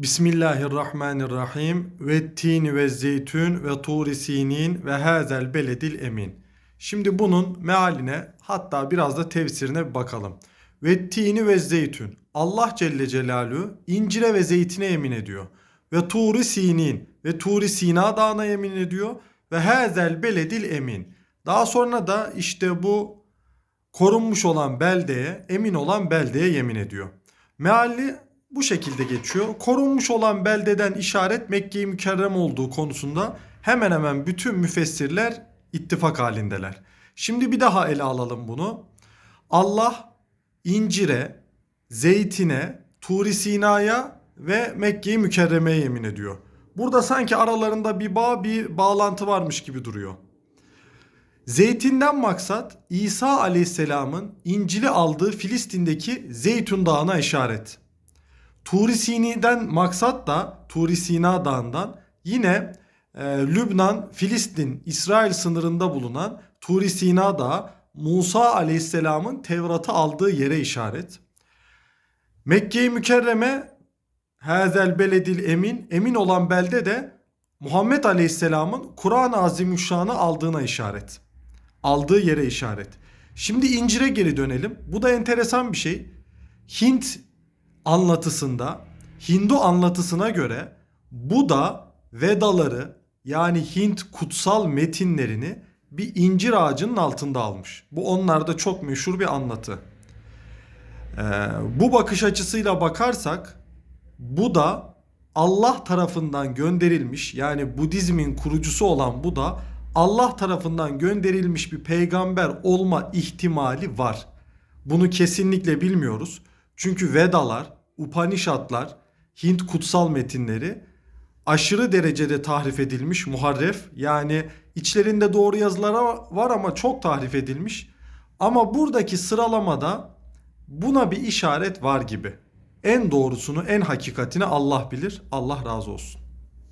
Bismillahirrahmanirrahim. Ve tini ve zeytün ve turi ve hazel beledil emin. Şimdi bunun mealine hatta biraz da tefsirine bir bakalım. Ve tini ve zeytün. Allah Celle Celaluhu incire ve zeytine yemin ediyor. Ve turi sinin ve turi sina dağına yemin ediyor. Ve hazel beledil emin. Daha sonra da işte bu korunmuş olan beldeye, emin olan beldeye yemin ediyor. Meali bu şekilde geçiyor. Korunmuş olan beldeden işaret Mekke-i Mükerrem olduğu konusunda hemen hemen bütün müfessirler ittifak halindeler. Şimdi bir daha ele alalım bunu. Allah incire, zeytine, Turi Sina'ya ve Mekke-i Mükerreme'ye yemin ediyor. Burada sanki aralarında bir bağ, bir bağlantı varmış gibi duruyor. Zeytinden maksat İsa Aleyhisselam'ın İncil'i aldığı Filistin'deki Zeytun Dağı'na işaret. Turi Sini'den maksat da Turi Sina Dağı'ndan yine e, Lübnan, Filistin, İsrail sınırında bulunan Turi Sina Dağı Musa Aleyhisselam'ın Tevrat'ı aldığı yere işaret. Mekke-i Mükerreme Hazel beledil emin, emin olan belde de Muhammed Aleyhisselam'ın Kur'an-ı Azimüşşan'ı aldığına işaret. Aldığı yere işaret. Şimdi incire geri dönelim. Bu da enteresan bir şey. Hint anlatısında, Hindu anlatısına göre bu da Vedaları yani Hint kutsal metinlerini bir incir ağacının altında almış. Bu onlarda çok meşhur bir anlatı. Ee, bu bakış açısıyla bakarsak bu da Allah tarafından gönderilmiş yani Budizmin kurucusu olan bu da Allah tarafından gönderilmiş bir peygamber olma ihtimali var. Bunu kesinlikle bilmiyoruz. Çünkü Vedalar, Upanishadlar, Hint kutsal metinleri aşırı derecede tahrif edilmiş, muharref. Yani içlerinde doğru yazılar var ama çok tahrif edilmiş. Ama buradaki sıralamada buna bir işaret var gibi. En doğrusunu, en hakikatini Allah bilir. Allah razı olsun.